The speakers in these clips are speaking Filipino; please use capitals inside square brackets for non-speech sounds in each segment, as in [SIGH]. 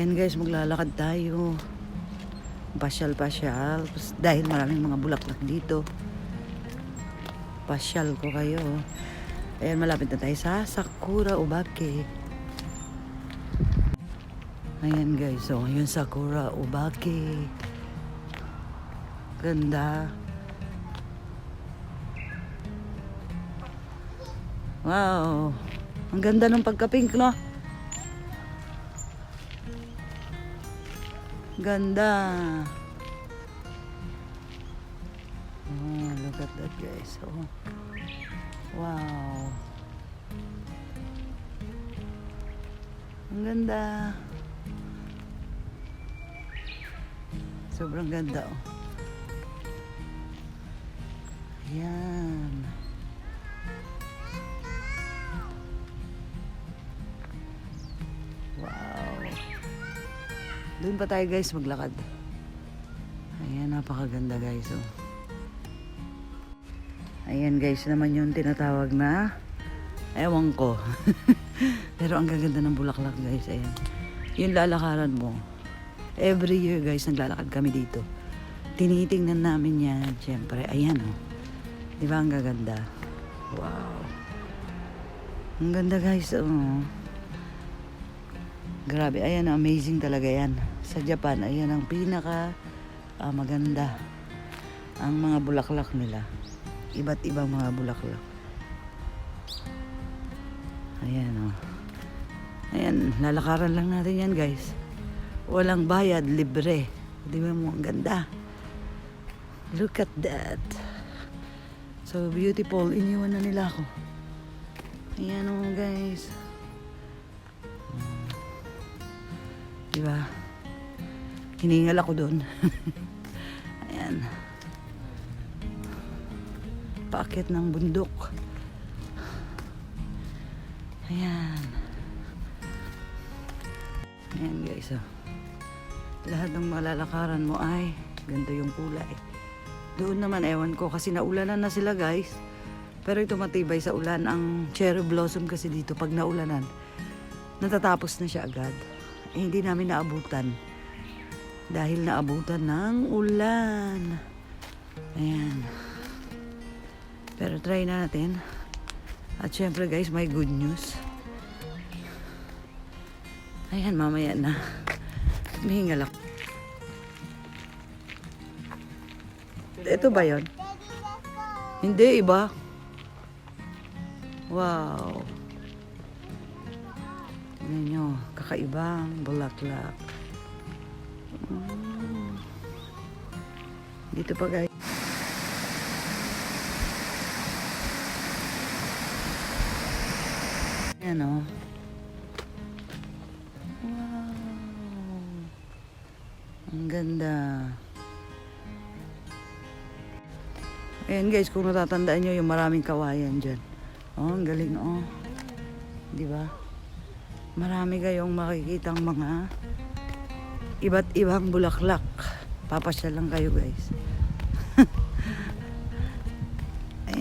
Yan guys, maglalakad tayo. Pasyal-pasyal. Dahil maraming mga bulaklak dito. Pasyal ko kayo. Ayan, malapit na tayo sa Sakura Ubake. Ayan guys, so yung Sakura Ubake. Ganda. Wow. Ang ganda ng pagka-pink, no? Ganda. Oh, look at that guys. Oh. Wow. Ang ganda. Sobrang ganda oh. Yan. Doon pa tayo guys maglakad. Ayan, napakaganda guys. Oh. Ayan guys naman yung tinatawag na ewan ko. [LAUGHS] Pero ang gaganda ng bulaklak guys. Ayan. Yung lalakaran mo. Every year guys, naglalakad kami dito. Tinitingnan namin yan. Siyempre, ayan oh. Di ba ang gaganda? Wow. Ang ganda guys. Oh. Grabe, ayan, amazing talaga yan. Sa Japan, ayan ang pinaka ah, maganda. Ang mga bulaklak nila. Iba't ibang mga bulaklak. Ayan, oh. Ayan, lalakaran lang natin yan, guys. Walang bayad, libre. Di ba mo, ang ganda. Look at that. So beautiful. Iniwan na nila ako. Ayan, oh, guys. Di ba? Hiningal ako doon. [LAUGHS] Ayan. Paakit ng bundok. Ayan. Ayan guys, oh. Lahat ng malalakaran mo ay ganito yung kulay. Doon naman, ewan ko, kasi naulanan na sila guys. Pero ito matibay sa ulan. Ang cherry blossom kasi dito, pag naulanan, natatapos na siya agad. Eh, hindi namin naabutan. Dahil naabutan ng ulan. Ayan. Pero try natin. At syempre guys, may good news. Ayan, mamaya na. Mihingal ako. Ito ba yon? Hindi, iba. Wow. Tingnan nyo, kakaibang bulaklak. Dito pa guys. Ayan o. Wow. Ang ganda. Ayan guys, kung natatandaan nyo yung maraming kawayan dyan. Oh, ang galing oh. Di ba? Marami kayong makikitang mga iba't ibang bulaklak. Papasyal lang kayo guys.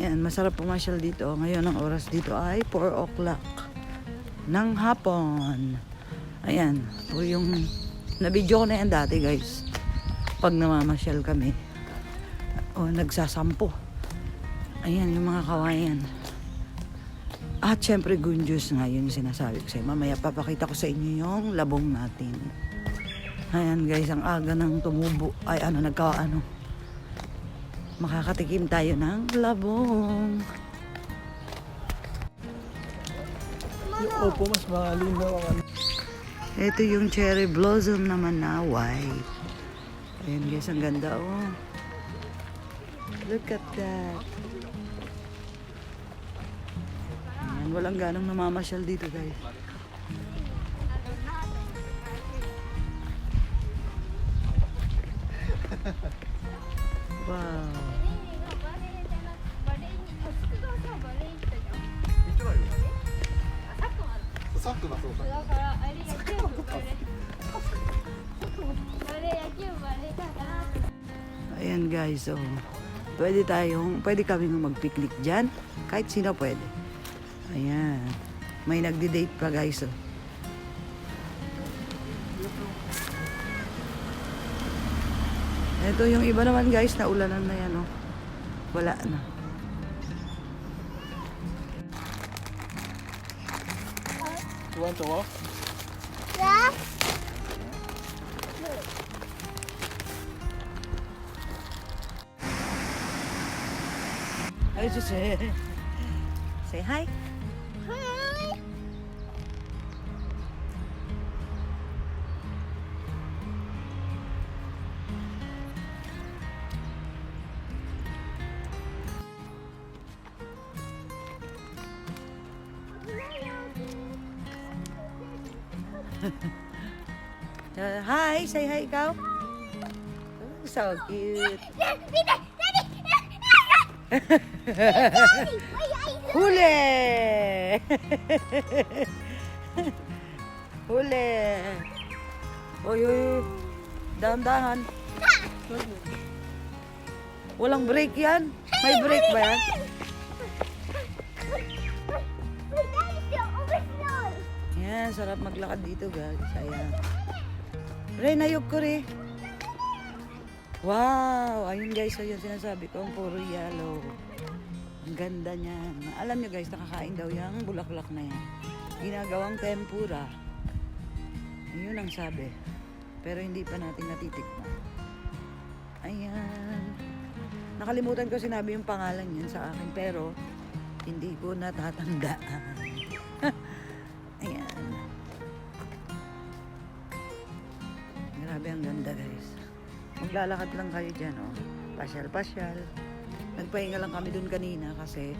Ayan, masarap pumasyal dito. Ngayon ang oras dito ay 4 o'clock ng hapon. Ayan, po yung nabidyo ko na yan dati guys. Pag namamasyal kami. O nagsasampo. Ayan, yung mga kawayan. At syempre, gunjus nga yun sinasabi ko sa'yo. Mamaya papakita ko sa inyo yung labong natin. Ayan guys, ang aga ng tumubo. Ay ano, nagka ano. Makakatikim tayo ng labong. Opo, mas malinaw ang ano. Ito yung cherry blossom naman na white. Ayan guys, ang ganda oh. Look at that. Ayan, walang ganong namamasyal dito guys. [LAUGHS] Wow. 佐久間そうかだからあれ野球部これあれ野球部 Ayan guys, so pwede tayong, pwede kaming mag-picnic dyan. Kahit sino pwede. Ayan. May nagdi-date pa guys. Oh. Ito yung iba naman guys, naulanan na yan. Oh. Wala na. You want to walk? Yeah? Ay, just uh, say, [LAUGHS] say hi. Hi. [LAUGHS] Uh, hi, say hi ikaw. Oh, so cute. [LAUGHS] Huli! [LAUGHS] Huli! Uy, uy. Dahan-dahan. Walang break yan. May break ba yan? Yan, sarap maglakad dito, guys. Ayan. Ray, nayog ko rin. Wow! Ayun guys, so yung sinasabi ko, ang puro yellow. Ang ganda niyan. Alam niyo guys, nakakain daw yung bulaklak na yan. Ginagawang tempura. Yun ang sabi. Pero hindi pa natin natitikman. Ayan. Nakalimutan ko sinabi yung pangalan niyan sa akin, pero hindi ko natatandaan. Maglalakad lang kayo dyan, oh. Pasyal-pasyal. Nagpahinga lang kami dun kanina kasi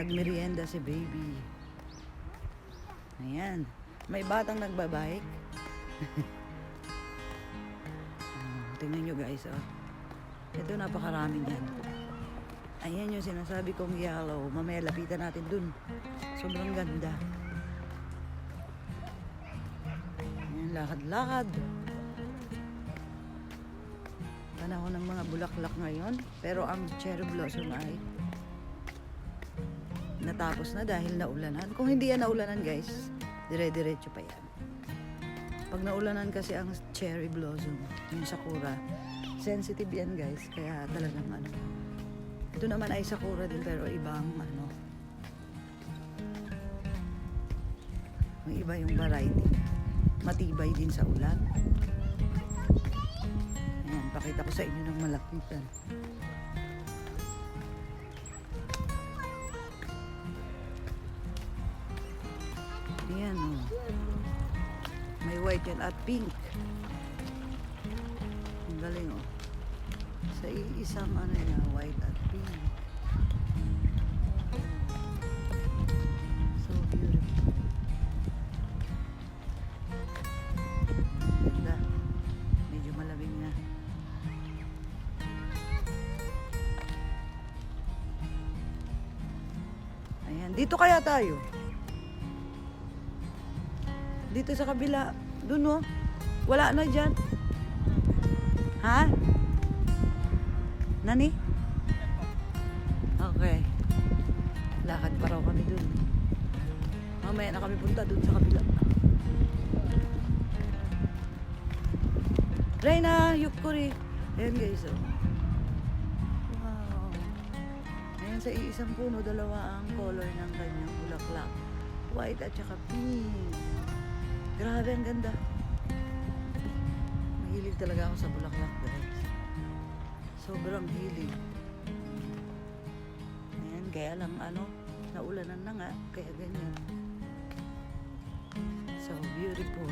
nagmerienda si baby. Ayan. May batang nagbabike. [LAUGHS] Ah, tingnan nyo guys, oh. Ito napakarami niyan. Ayan yung sinasabi kong yellow. Mamaya lapitan natin dun. Sobrang ganda. Ayan, lakad-lakad. Panahon ng mga bulaklak ngayon. Pero ang cherry blossom ay natapos na dahil naulanan. Kung hindi yan naulanan guys, dire-diretso pa yan. Pag naulanan kasi ang cherry blossom, yung sakura, sensitive yan guys. Kaya talagang ano. Ito naman ay sakura din pero ibang ano. May iba yung variety. Matibay din sa ulan. Pakita ko sa inyo ng malapitan. Ayan o. Oh. May white yan at pink. Ang galing o. Oh. Sa isang ano niya, white at pink. Dito kaya tayo. Dito sa kabila. Doon oh. Wala na dyan. Ha? Nani? Okay. Lakad pa raw kami dun. Mamaya na kami punta dun sa kabila. Reyna, Yukuri. Ayan guys, oh. Ayan sa iisang puno, dalawa ang color ng kanyang bulaklak. White at saka pink. Grabe, ang ganda. Mahilig talaga ako sa bulaklak, guys. Sobrang hilig. Ayan, kaya lang ano, naulanan na nga, kaya ganyan. So beautiful.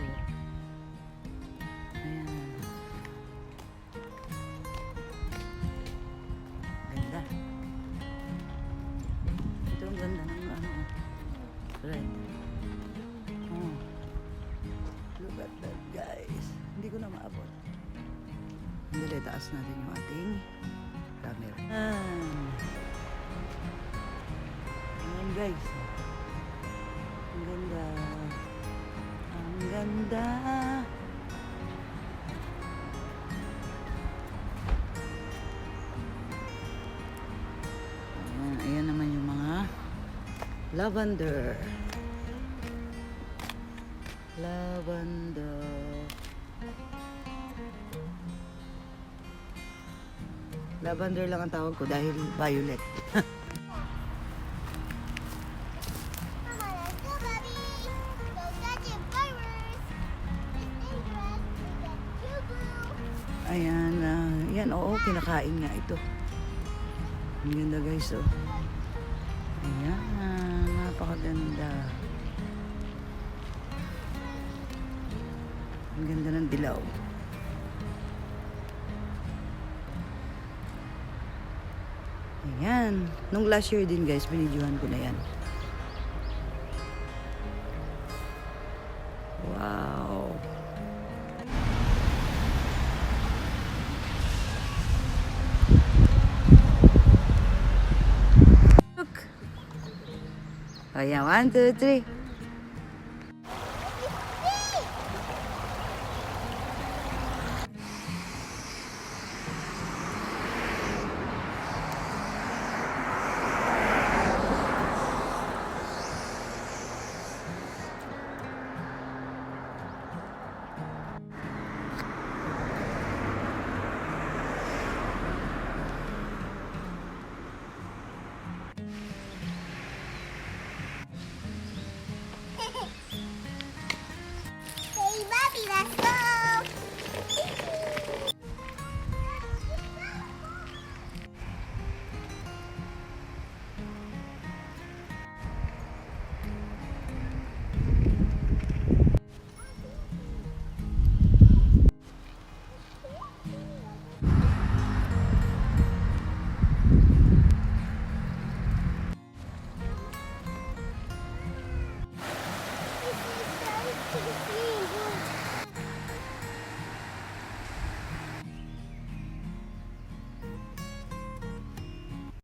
Red. Oh. Look at that, guys. Hindi ko na maabot. Hindi, taas natin yung ating camera. Ah. Lavender. Lavender. Lavender lang ang tawag ko dahil violet. [LAUGHS] Ayan, ah, yan, oo, kinakain nga ito. Ang ganda guys, oh. Ayan, Ang ganda ng dilaw. Ayan. Nung last year din guys, binidyohan ko na yan. Wow. Look. Ayan, one, two, three.